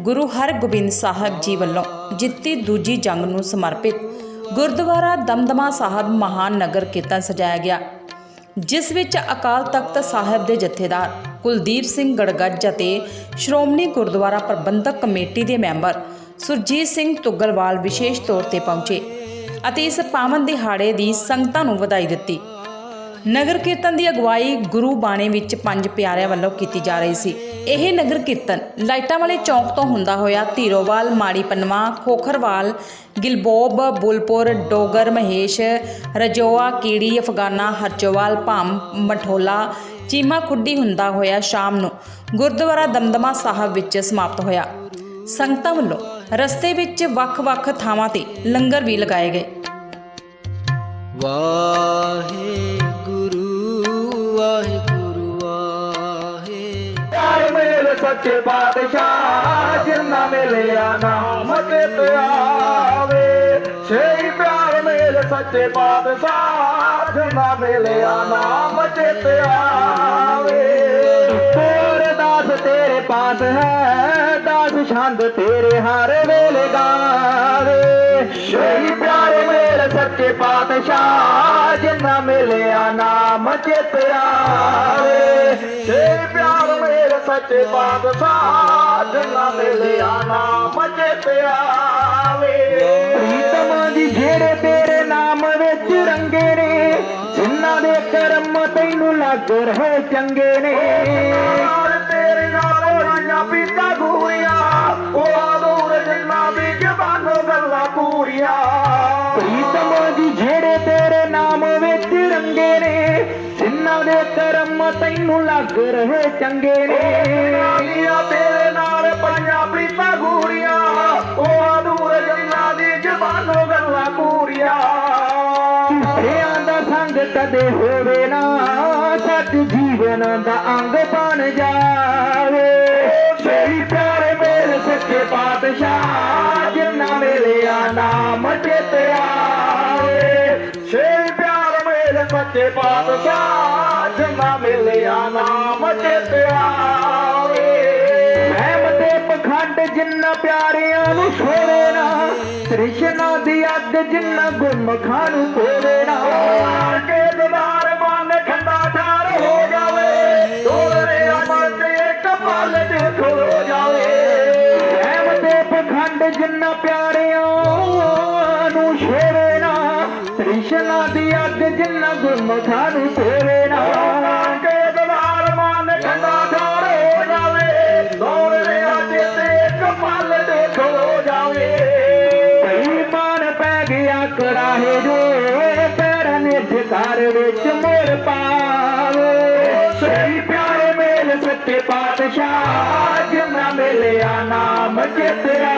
ਗੁਰੂ ਹਰਗੋਬਿੰਦ ਸਾਹਿਬ ਜੀ ਵੱਲੋਂ ਜਿੱਤੀ ਦੂਜੀ ਜੰਗ ਨੂੰ ਸਮਰਪਿਤ ਗੁਰਦੁਆਰਾ ਦਮਦਮਾ ਸਾਹਿਬ ਮਹਾਨ ਨਗਰ ਕੀਰਤਨ ਸਜਾਇਆ ਗਿਆ, ਜਿਸ ਵਿੱਚ ਅਕਾਲ ਤਖਤ ਸਾਹਿਬ ਦੇ ਜਥੇਦਾਰ ਕੁਲਦੀਪ ਸਿੰਘ ਗੜਗੱਜ ਅਤੇ ਸ਼੍ਰੋਮਣੀ ਗੁਰਦੁਆਰਾ ਪ੍ਰਬੰਧਕ ਕਮੇਟੀ ਦੇ ਮੈਂਬਰ ਸੁਰਜੀਤ ਸਿੰਘ ਤੁਗਲਵਾਲ ਵਿਸ਼ੇਸ਼ ਤੌਰ ਤੇ ਪਹੁੰਚੇ ਅਤੇ ਇਸ ਪਾਵਨ ਦਿਹਾੜੇ ਦੀ ਸੰਗਤਾਂ ਨੂੰ ਵਧਾਈ ਦਿੱਤੀ। ਨਗਰ ਕੀਰਤਨ ਦੀ ਅਗਵਾਈ ਗੁਰੂ ਬਾਣੇ ਵਿੱਚ ਪੰਜ ਪਿਆਰਿਆਂ ਵੱਲੋਂ ਕੀਤੀ ਜਾ ਰਹੀ ਸੀ। ਇਹ ਨਗਰ ਕੀਰਤਨ ਲਾਈਟਾਂ ਵਾਲੇ ਚੌਂਕ ਤੋਂ ਹੁੰਦਾ ਹੋਇਆ ਧੀਰੋਵਾਲ, ਮਾੜੀ ਪਨਵਾ, ਖੋਖਰਵਾਲ, ਗਿਲਬੋਬ, ਬੁਲਪੁਰ, ਡੋਗਰ, ਮਹੇਸ਼, ਰਜੋਆ, ਕੀੜੀ, ਅਫਗਾਨਾ, ਹਰਜੋਵਾਲ, ਭਾਮ, ਮਠੋਲਾ, ਚੀਮਾ ਖੁੱਡੀ ਹੁੰਦਾ ਹੋਇਆ ਸ਼ਾਮ ਨੂੰ ਗੁਰਦੁਆਰਾ ਦਮਦਮਾ ਸਾਹਿਬ ਵਿੱਚ ਸਮਾਪਤ ਹੋਇਆ। ਸੰਗਤਾਂ ਵੱਲੋਂ ਰਸਤੇ ਵਿੱਚ ਵੱਖ-ਵੱਖ ਥਾਵਾਂ ਤੇ ਲੰਗਰ ਵੀ ਲਗਾਏ ਗਏ। ਵਾਹਿਗੁਰੂ ਸੱਚੇ ਬਾਦਸ਼ਾਹ ਜਿੰਨਾ ਮਿਲਿਆ ਨਾਮ ਚਿਤ ਆਵੇ ਸਹੀ ਪਿਆਰ ਮੇਰੇ ਸੱਚੇ ਬਾਦਸ਼ਾਹ ਜਿੰਨਾ ਮਿਲਿਆ ਨਾਮ ਚਿਤ ਆਵੇ ਤੇਰੇ ਦਾਸ ਤੇਰੇ ਪਾਸ ਹੈ, ਦਾਸ ਛੰਦ ਤੇਰੇ ਹਰ ਵੇਲੇ ਗਾਵੇ। ਸਹੀ ਪਿਆਰ ਮੇਰੇ ਸੱਚੇ ਬਾਦਸ਼ਾਹ ਜਿੰਨਾ ਮਿਲਿਆ ਨਾਮ ਚਿਤ ਆਵੇ ਸਹੀ ਪਿਆਰ ਸੱਚੇ ਬਾਦਸ਼ਾਹ ਜਿੰਨਾ ਮਿਲਿਆ ਨਾਮ ਚਿਤ ਆਵੇ ਪ੍ਰੀਤਮ ਦੀ ਜਿਹੜੇ ਤੇਰੇ ਨਾਮ ਵਿੱਚ ਰੰਗੇ ਨੇ ਜਿਨ੍ਹਾਂ ਦੇ ਕਰਮ ਤੈਨੂੰ ਲੱਗ ਰਹੇ ਚੰਗੇ ਨੇ। ਤੇਰੇ ਨਾਲ ਹੋਈਆਂ ਪੀਤਾ ਗੂਰੀਆਂ ਉਹ ਦੀ ਜ਼ਬਾਨੋਂ ਗੱਲਾਂ ਪੂਰੀਆਂ। ਪ੍ਰੀਤਮ ਦੀ ਜਿਹੜੇ ਤੇਰੇ ਨਾਮ ਵਿੱਚ ਰੰਗੇ ਨੇ ਜਿਨ੍ਹਾਂ ਦੇ ਕਰਮ ਤੈਨੂੰ ਲੱਗ ਰਹੇ ਚੰਗੇ ਨੇ। ਤੇਰੇ ਨਾਲ ਪੰਜਾਂ ਪ੍ਰੀਤਾਂ ਗੂਰੀਆਂ ਉਹ ਦੂਰ ਜਿੰਨਾ ਦੀ ਜ਼ਬਾਨੋਂ ਗੱਲਾਂ ਪੂਰੀਆਂ ਝੂਠਿਆਂ ਦਾ ਸੰਗ ਕਦੇ ਹੋਵੇ ਨਾ ਸੱਚ ਜੀਵਨ ਦਾ ਅੰਗ ਬਣ ਜਾਵੇ। ਸਹੀ ਪਿਆਰੇ ਮੇਰੇ ਸੱਚੇ ਪਾਤਸ਼ਾਹ ਜਿੰਨਾ ਮਿਲਿਆ ਨਾਮ ਚਿਤ ਆਵੇ ਸਹੀ ਪਿਆਰ ਮੇਰੇ ਸੱਚੇ ਪਾਤਸ਼ਾਹ ਜਿੰਨਾ ਮਿਲਿਆ ਨਾਮ ਚਿਤ ਆਵੇ ਮਹਿਮ ਤੇ ਪਖੰਡ ਜਿੰਨਾ ਪਿਆਰਿਆਂ ਨੂੰ ਛੋੜੇ ਨਾ ਤ੍ਰਿਸ਼ਨਾ ਦੀ ਅੱਗ ਜਿੰਨਾ ਗੁਰਮਖਾਂ ਨੂੰ ਕੋਲੇ ਨਾ। ਕੇ ਦਵਾਰ ਬੰਨ ਖੰਡਾ ਠਾਰ ਹੋ ਜਾਵੇ ਦੋਰੇ ਅਮਰ ਤੇ ਇੱਕ ਪਲ ਖੋ ਜਾਵੇ। ਮਹਿਮ ਤੇ ਪਖੰਡ ਜਿੰਨਾ ਪਿਆਰਿਆਂ ਨੂੰ ਛੋੜੇ ਨਾ ਦੀ ਅੱਗ ਜਿੰਨਾ ਗੁਰਮਖਾਂ ਨੂੰ ਕੋਲੇ ਨਾ। ਕੇ ਦਵਾਰ ਬੰਨ ਖੰਡਾ ਠਾਰ ਹੋ ਜਾਵੇ, ਦੋਰੇ ਅੱਜ ਤੇ ਇੱਕ ਪਲ ਖੋ ਜਾਵੇ। ਕਈ ਮਾਨ ਪੈ ਗਿਆ ਕਰਾਹੇ ਦੇ ਪੈਰਾਂ ਨੇ ਘਰ ਵਿੱਚ ਮੋੜ ਪਾਵੇ। ਸਹੀ ਪਿਆਰੇ ਮੇਲ ਸੱਚੇ ਪਾਤਸ਼ਾਹ, ਜਿੰਨਾ ਮਿਲਿਆ ਨਾਮ ਜਿਤਿਆ